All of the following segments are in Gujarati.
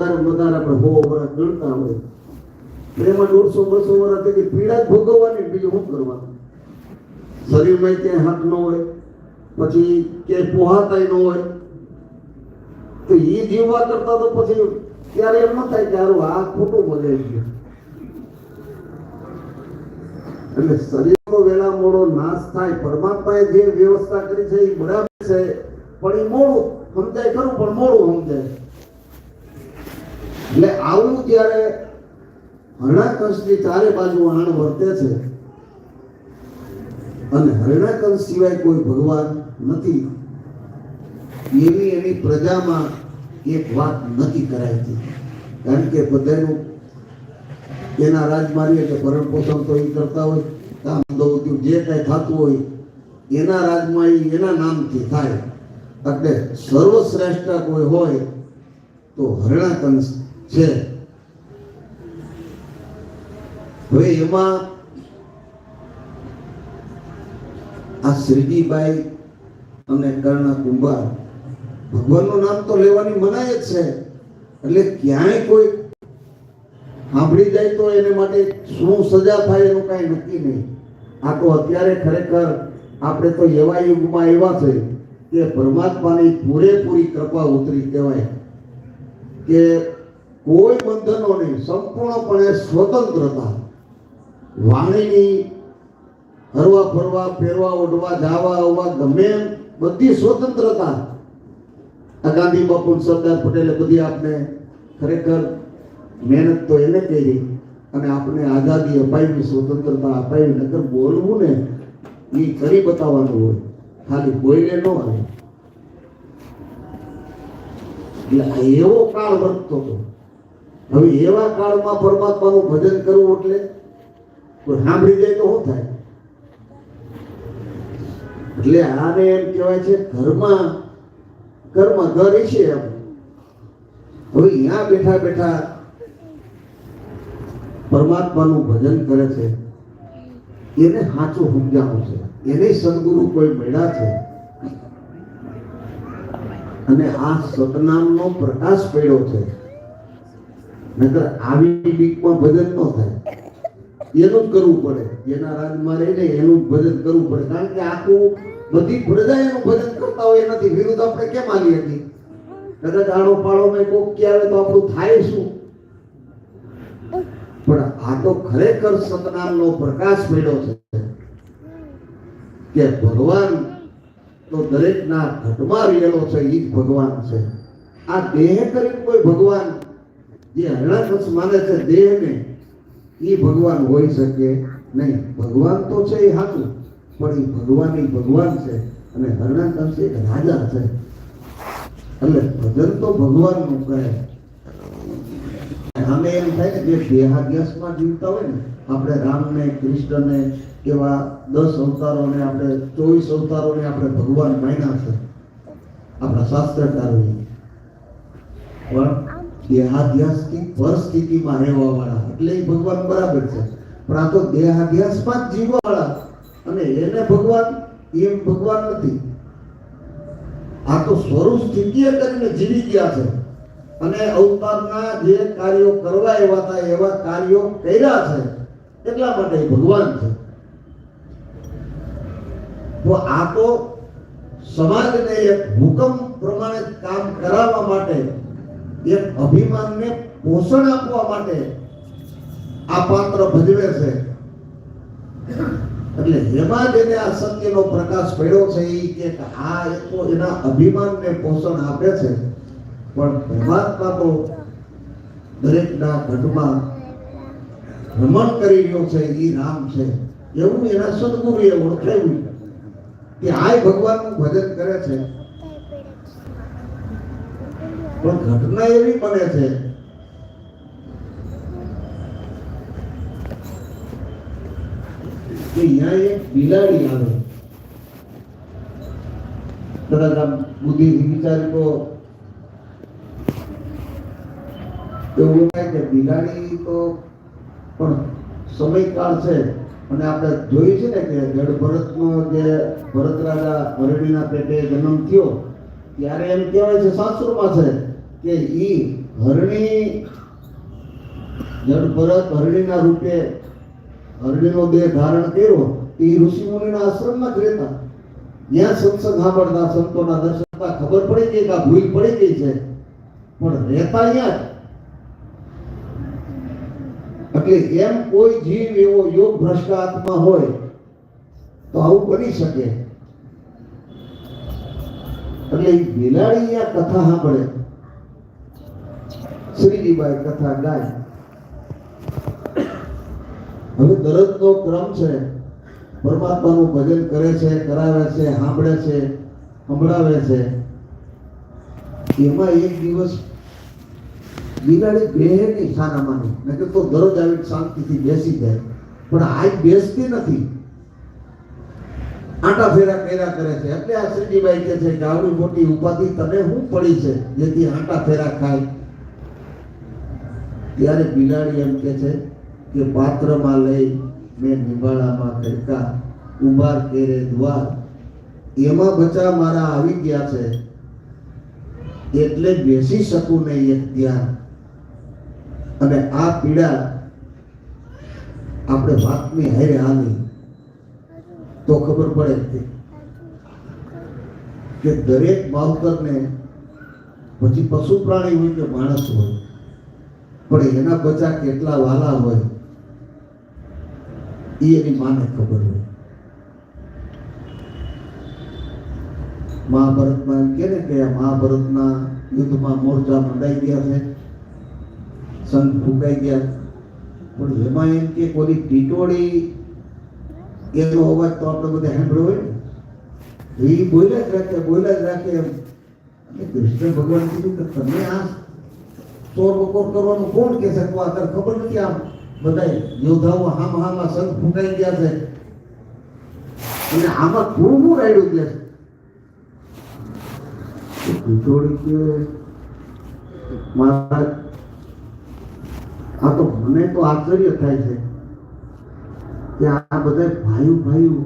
વધારે હાથ ન હોય, પછી શરીરનો વેલા મોડો નાશ થાય, પરમાત્માએ જે વ્યવસ્થા કરી છે એ બરાબર છે, પણ એ મોડું સમજાય ખરું, પણ મોડું સમજાય. એટલે આવું જ્યારે હરણાકંશની ચારે બાજુ આણ વર્તે છે. અને હરણાકંશ સિવાય કોઈ ભગવાન નથી. એવી એની પ્રજામાં એક વાત નક્કી કરાઈ કારણ કે બધાનું એના રાજમાર્ગે કે ભરણ પોષણ તો એ કરતા હોય, કામ દૌત્યું જે કાંઈ થતું હોય, એના રાજમાં એ એના નામથી થાય. એટલે સર્વશ્રેષ્ઠ કોઈ હોય તો હરણાકંશ છે. હવે એમાં આ શ્રીજીભાઈ અને કર્ણ કુંભાર, ભગવાનનું નામ તો લેવાની મનાય જ છે. એટલે ક્યાંય કોઈ સાંભળી જાય તો એને માટે શું સજા થાય એનું કાંઈ નક્કી નહીં. આ તો અત્યારે ખરેખર આપણે તો એવા યુગમાં એવા છે કે પરમાત્માની પૂરેપૂરી કૃપા ઉતરી કહેવાય કે કોઈ બંધનો નહીં, સંપૂર્ણપણે સ્વતંત્રતા વાણીની હરવા ફરવા, ફેરવા, ઓઢવા, જાવા, આવવા, ગમે બધી સ્વતંત્રતા. આ ગાંધી બાપુ સરદાર પટેલે બધી આપને ખરેખર મહેનત તો એને કરી અને આપણે આઝાદી અપાવી સ્વતંત્રતા અપાવી નગર બોલવું ને એ કરી બતાવવાનું હોય. ખાલી કોઈને ન આવે. એટલે એવો કાળ વર્તતો હતો. હવે એવા કાળમાં પરમાત્માનું ભજન કરવું એટલે કોઈ સાંભળી જાય તો શું થાય? એટલે આને એમ કહેવાય છે ઘરમાં ઘરમાં ઘર છે એમ. હવે અહીંયા બેઠા બેઠા પરમાત્માનું ભજન કરે છે. એને સાચું સમજાવું છે. એને સદગુરુ કોઈ મળ્યા છે. અને આ સતનામનો પ્રકાશ પડ્યો છે. નકર આવી બીકમાં ભજન ન થાય. એનું કરવું પડે. જેના રાજમાં રહીને એનું ભજન કરવું પડે. કારણ કે આખું બધી પ્રજા એનું ભજન કરતા હોય એનાથી વિરુદ્ધ આપણે કેમ આવી હતી કદાચ આડો પાડો મેં કોક આવે તો આપણું થાય શું? પણ આ તો ખરેખર સતનામનો પ્રકાશ મેળો છે. કે ભગવાન તો દરેકના ઘટમાં રહેલો છે એ જ ભગવાન છે. આ દેહ કરીને કોઈ ભગવાન જે હરણાકશ માને છે દેહને એ ભગવાન હોઈ શકે નહીં. ભગવાન તો છે એ સાચું, પણ એ ભગવાન એ ભગવાન છે અને હરણાકશ એક રાજા છે. એટલે ભજન તો ભગવાનનું કહે. અમે એમ થાય કે જે દેહાદ્યાસમાં જીવતા હોય ને, આપણે રામને, કૃષ્ણને એવા દસ અવતારોને આપણે, ચોવીસ અવતારોને આપણે ભગવાન માન્યા છે. આપણા શાસ્ત્રકારોએ. પણ દેહાધ્યાસથી પરિસ્થિતિમાં રહેવા વાળા એટલે એ ભગવાન બરાબર છે. પણ આ તો દેહાધ્યાસમાં જ જીવવા વાળા અને એને ભગવાન એમ ભગવાન નથી. આ તો સ્વરૂપ સ્થિતિએ કરીને જીવી ગયા છે. અને અવતારના જે કાર્યો કરવા એવા હતા, એવા કાર્યો કર્યા છે. એટલા માટે ભગવાન છે. તો આ તો સમાજને એક હુકમ પ્રમાણે કામ કરાવવા માટે એક અભિમાનને પોષણ આપવા માટે આ પાત્ર ભજવે છે. એટલે એમાં જેને આ સત્યનો પ્રકાશ પડ્યો છે એ કે હા એ તો એના અભિમાનને પોષણ આપે છે. પણ પરમાત્મા તો દરેકના ઘટમાં ભ્રમણ કરી રહ્યો છે એ રામ છે. એવું એના સદગુરુએ ઓળખાવ્યું કે આ ભગવાનનું ભજન કરે છે. પણ ઘટના એવી બને છે. કે અહીંયા એક બિલાડી આવે. કદાચ આમ તો એવું થાય કે બિલાડી તો પણ સમયકાળ છે. અને આપણે જોયું છે ને કે જડ ભરતનો જે ભરત રાજા ભરડીના પેટે જન્મ થયો, ત્યારે એમ કહેવાય છે સાસુરમાં છે. કે ઈ હરણી જડ ભરત હરણીના રૂપે હરણીનો દેહ ધારણ કર્યો એ ઋષિ મુનિના આશ્રમમાં જ રહેતા. જ્યાં સત્સંગ સાંભળતા, સંતોના દર્શન ખબર પડી ગઈ કે આ ભૂલ પડી ગઈ છે. પણ રહેતા અહીંયા એટલે એમ કોઈ જીવ એવો યોગ ભ્રષ્ટ આત્મા હોય, તો આવું બની શકે. એટલે બિલાડી આ કથા સાંભળે. શ્રીજીબાઈ કથા ગાય. હવે દરરોજનો ક્રમ છે, પરમાત્માનું ભજન કરે છે, કરાવે છે, સાંભળે છે, સંભળાવે છે. એમાં એક દિવસ બિલાડી બેહે નહીં સાનામાની. નહીં તો દરરોજ આવી શાંતિથી બેસી જાય. પણ આજ બેસતી નથી. આટા ફેરા કર્યા કરે છે. એટલે આ શ્રીજીભાઈ કહે છે કે આવડી મોટી ઉપાધિ તને શું પડી છે, જેથી આટા ફેરા ખાય. ત્યારે બિલાડી એમ કે છે કે પાત્રમાં લઈ મેં નિભાળામાં કડકા ઉભાર કેરે, દ્વાર. એમાં બચા મારા આવી ગયા છે. એટલે બેસી શકું નહીં એક ધ્યાન અને આ પીડા આપણે વાતની હારે હાલી તો ખબર પડે કે દરેક માવતરને પછી પશુ પ્રાણી હોય કે માણસ હોય. પણ એના બચ્ચા કેટલા વાલા હોય એ એની માને ખબર હોય. મહાભારતમાં એમ કે ને કે મહાભારતના યુદ્ધમાં મોરચા મંડાઈ ગયા છે, સંઘ ફૂંકાઈ ગયા પણ એમાં એમ કે કોઈ ટીટોળી એનો અવાજ તો આપણે બધા સાંભળ્યો હોય ને. એ બોલ્યા જ રાખે, બોલ્યા જ રાખે એમ. કૃષ્ણ ભગવાન કીધું કે તમે આ ચોર બકોર કરવાનું કોણ કે છે? તો આ ખબર નથી આમ. બધા યોદ્ધાઓ હામ હામાં સંઘ ફૂંકાઈ ગયા છે. અને આમાં થોડું શું રાડ્યું કે આ તો મને તો આશ્ચર્ય થાય છે કે આ બધા ભાઈઓ ભાઈઓ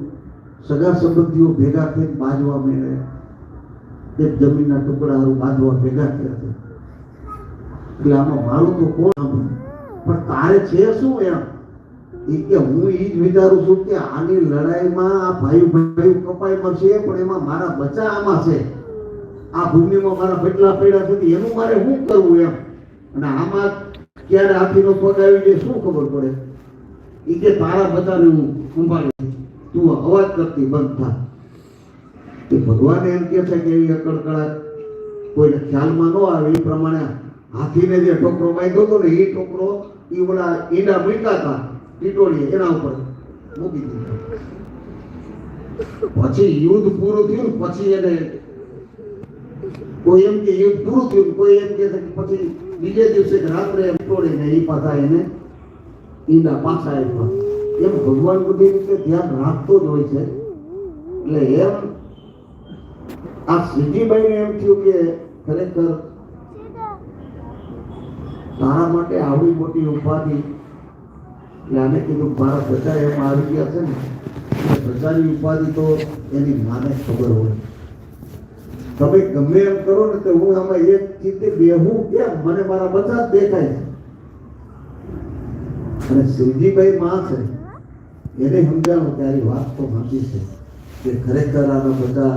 સગા સંબંધીઓ ભેગા થઈ બાંધવા મેળે એક જમીનના ટુકડા બાંધવા ભેગા થયા છે. એટલે આમાં મારું તો કોણ સાંભળ્યું પણ તારે છે શું એમ? એ કે હું એ જ વિચારું છું કે આની લડાઈમાં આ ભાઈ ભાઈ કપાઈ મળશે પણ એમાં મારા બચા આમાં છે. આ ભૂમિમાં મારા બટલા પડ્યા છે એનું મારે શું કરવું એમ? અને આમાં ક્યારે હાથીનો પગ આવી જાય શું ખબર પડે? એ કે તારા બધાને હું સંભાળું તું અવાજ કરતી બંધ થા. ભગવાન એમ કે છે કે એવી અકળકળાટ કોઈને ખ્યાલમાં ન આવે, એ પ્રમાણે હાથીને જે ટોકરો બાંધ્યો હતો ને એ ટોકરો એ ઓલા ઈંડા મૂક્યા હતા, ટીટોળીએ એના ઉપર મૂકી દીધો. પછી યુદ્ધ પૂરું થયું પછી એને કોઈ એમ કે યુદ્ધ પૂરું થયું કોઈ એમ કે પછી બીજે દિવસે રાત્રે તોડીને એ પાછા એને ઈંડા પાછા આપ્યા. એમ ભગવાન બધી રીતે ધ્યાન રાખતો જ હોય છે. એટલે એમ આ સિદ્ધિબાઈને એમ થયું કે ખરેખર તારા માટે આવડી મોટી ઉપાધિ. એટલે આને કીધું, મારા બધા એમ આવી ગયા છે ને પ્રજાની ઉપાધિ તો એની માને ખબર હોય. તમે ગમે એમ કરો ને તો હું આમાં એક ચીતે બેહું કેમ? મને મારા બધા જ દેખાય છે. અને શિવજીભાઈ માં છે, એને સમજાણું કે આ વાત તો સાચી છે, કે ખરેખર આના બધા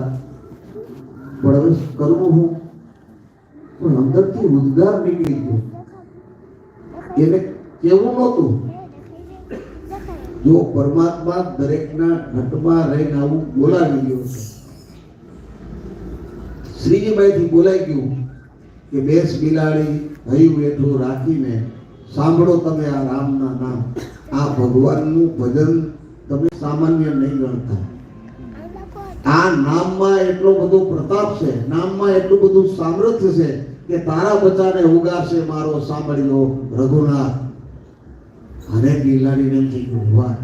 પ્રવેશ કરવું હું, પણ અંદરથી ઉદ્ગાર નીકળી ગયો. એને કેવું નહોતું? જો પરમાત્મા દરેકના ઘટમાં રહીને આવું બોલાવી ગયો છે. શ્રીજીભાઈથી બોલાઈ ગયું કે બેસ બિલાડી હૈયું વેઠું રાખીને સાંભળો તમે આ રામના નામ. આ ભગવાનનું ભજન તમે સામાન્ય નહીં ગણતા. આ નામમાં એટલો બધો પ્રતાપ છે, નામમાં એટલું બધું સામર્થ્ય છે કે તારા બચ્ચાને ઉગાશે મારો સાંભળ્યો રઘુનાથ. અને બિલાડીને એમ થઈ ગયું, વાહ.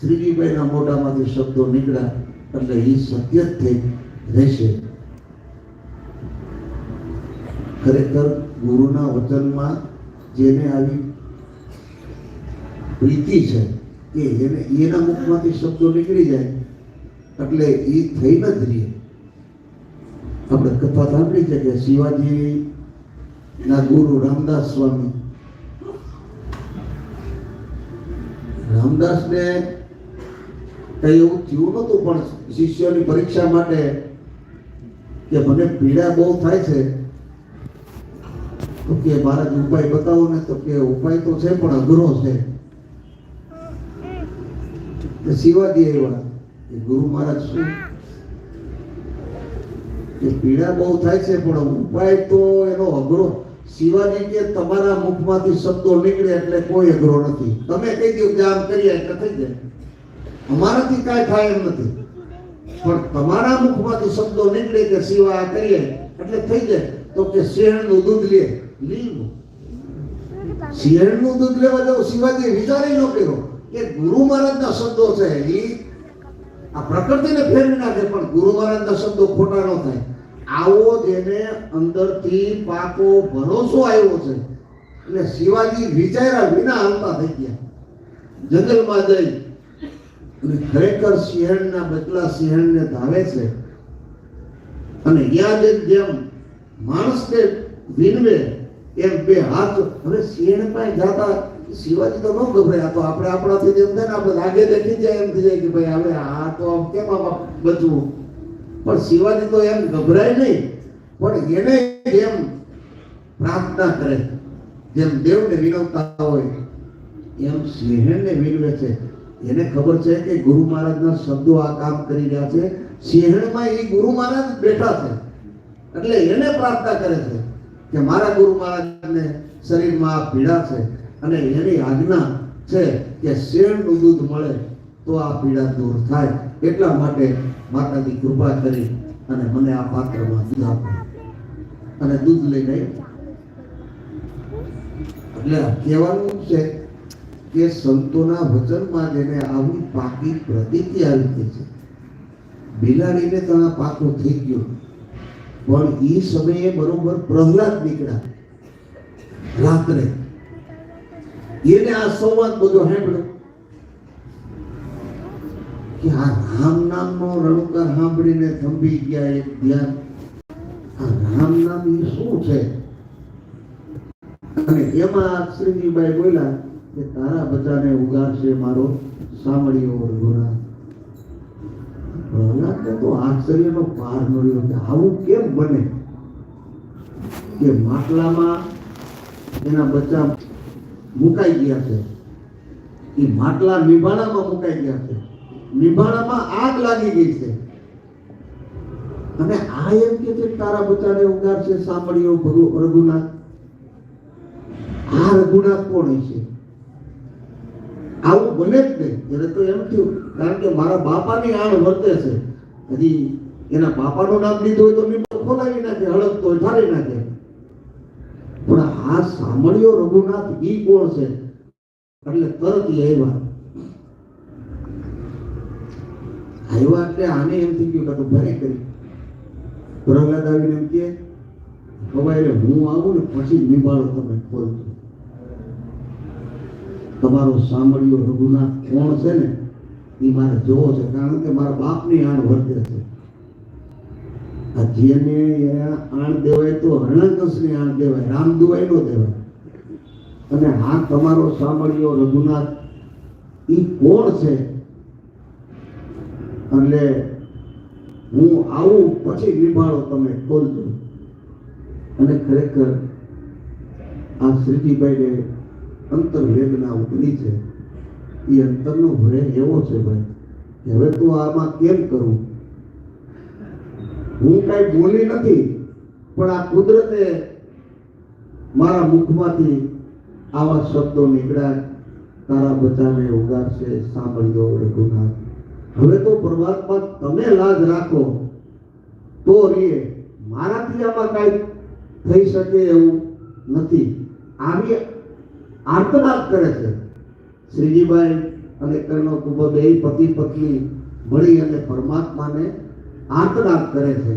શ્રીજીભાઈના મોઢામાંથી શબ્દો નીકળ્યા, એટલે એ સત્ય જ થઈ રહેશે. ખરેખર ગુરુના વચનમાં જેને આવી પ્રીતિ છે, કે એને એના મુખમાંથી શબ્દો નીકળી જાય, એટલે એ થઈ ન જ રહીએ આપણે કથા સાંભળી છે કે શિવાજી ના ગુરુ રામદાસ સ્વામી રામદાસને કઈ એવું થયું નતું પણ શિષ્યોની પરીક્ષા માટે કે મને પીડા બહુ થાય છે, તો કે મહારાજ, ઉપાય બતાવો ને, તો કે ઉપાય તો છે, પણ અઘરો છે. શિવાજી આવ્યા. કે ગુરુ મહારાજ, શું? કે પીડા બહુ થાય છે, પણ ઉપાય તો એનો અઘરો શિવાજી કે તમારા મુખમાંથી શબ્દો નીકળે એટલે કોઈ અઘરો નથી. તમે કહી દો કે આમ કરીએ એટલે થઈ જાય. અમારાથી કાંઈ થાય એમ નથી. પણ તમારા મુખમાંથી શબ્દો નીકળે કે શિવા આ કરીએ એટલે થઈ જાય. તો કે શેરનું દૂધ લે. લીલું શિયાળનું દૂધ લેવા જાવ શિવાજી વિચારી ન કર્યો કે ગુરુ મહારાજના શબ્દો છે એ. આ પ્રકૃતિને ફેરવી નાખે પણ ગુરુ મહારાજના શબ્દો ખોટા ન થાય. આવો જેને અંદરથી પાકો ભરોસો આવ્યો છે. એટલે શિવાજી વિચાર્યા વિના હાલતા થઈ ગયા. જંગલમાં જઈ અને ખરેખર સિંહણના બદલા સિંહણને ધાવે છે. અને યાદ જેમ માણસને વિનવે એમ બે હાથ હવે સિંહણ પાસે જાતા શિવાજી તો ન ગભરાય. તો આપણે આપણાથી જેમ થાય ને, આપણે લાગે દેખી જાય એમ થઈ જાય કે ભાઈ હવે આ તો કેમ આપ બચવું પણ શિવાજી તો એમ ગભરાય નહીં. પણ એને જેમ પ્રાર્થના કરે. જેમ દેવને વિનવતા હોય, એમ સિંહણને વિનવે છે. એને ખબર છે કે ગુરુ મહારાજના શબ્દો આ કામ કરી રહ્યા છે. સિંહણમાં એ ગુરુ મહારાજ બેઠા છે. એટલે એને પ્રાર્થના કરે છે કે મારા ગુરુ મહારાજને શરીરમાં આ પીડા છે અને એની આજ્ઞા છે કે શેણનું દૂધ મળે તો આ પીડા દૂર થાય. એટલા માટે માતાજી કૃપા કરી અને મને આ પાત્રમાં દૂધ આપ્યું અને દૂધ લઈને એટલે કહેવાનું છે કે સંતોના વચનમાં જેને આવી પાકી પ્રતીતિ આવી છે, બિલાડીને તો આ પાકો થઈ ગયો. પણ એ સમયે બરોબર પ્રહલાદ નીકળ્યા રાત્રે. એને આ સંવાદ બધો સાંભળ્યો. કે આ રામ નામનો રણુકાર સાંભળીને થંભી ગયા એક ધ્યાન આ રામ નામ એ શું છે? અને એમાં શ્રીજીભાઈ બોલ્યા કે તારા બધાને ઉગાડશે મારો સાંભળ્યો પ્રહલાદને તો આશ્ચર્યનો પાર મળ્યો કે આવું કેમ બને? કે માટલામાં એના બચ્ચા મુકાઈ ગયા છે. એ માટલા નિભાણામાં મુકાઈ ગયા છે. નિભાણામાં આગ લાગી ગઈ છે. અને આ એમ કે છે તારા બચાડે ઉગાર છે સાંભળ્યો ભગુ રઘુનાથ આ રઘુનાથ કોણ છે? આવું બને જ નહીં. એને તો એમ થયું, કારણ કે મારા બાપાની આણ વર્તે છે. હજી એના બાપાનું નામ લીધું હોય તો નીંદો ખોલાવી નાખે હળક તો ઠારી નાખે. પણ આ સાંભળ્યો રઘુનાથ ઈ કોણ છે? એટલે તરત આવ્યા. આવ્યા એટલે આને એમ થઈ ગયું કે ભરે કરી. પ્રહલાદ આવીને એમ કે હવે હું આવું ને પછી નિભાળો તમે ખોલજો તમારો સાંભળ્યો રઘુનાથ કોણ છે ને, એ મારે જોવો છે, કારણ કે મારા બાપની આણ વર્તે છે. આ જેને આણ દેવાય તો હરણકસની આણ દેવાય, રામ દુવાય નો દેવાય. અને હા, તમારો સાંભળ્યો રઘુનાથ એ કોણ છે? એટલે હું આવું પછી નિભાળો તમે ખોલજો અને ખરેખર આ શ્રીજીભાઈને અંતર વેદના ઉતરી છે. એ અંતરનો ભય એવો છે ભાઈ હવે તો આમાં કેમ કરું? હું કઈ બોલી નથી, પણ આ કુદરતે મારા મુખમાંથી આવા શબ્દો નીકળ્યા. તારા બચાને ઉગાડશે, સાંભળ્યો રઘુનાથ. હવે તો પરમાત્મા તમે લાજ રાખો તો રે મારાથી આમાં કાંઈ થઈ શકે એવું નથી. આવી આર્તનાદ કરે છે. શ્રીજીભાઈ અને કર્ણ કુંભ બે પતિ પત્ની મળી અને પરમાત્માને આર્તનાદ કરે છે.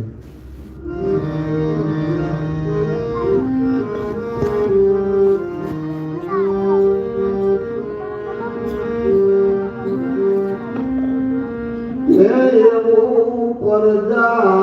Não.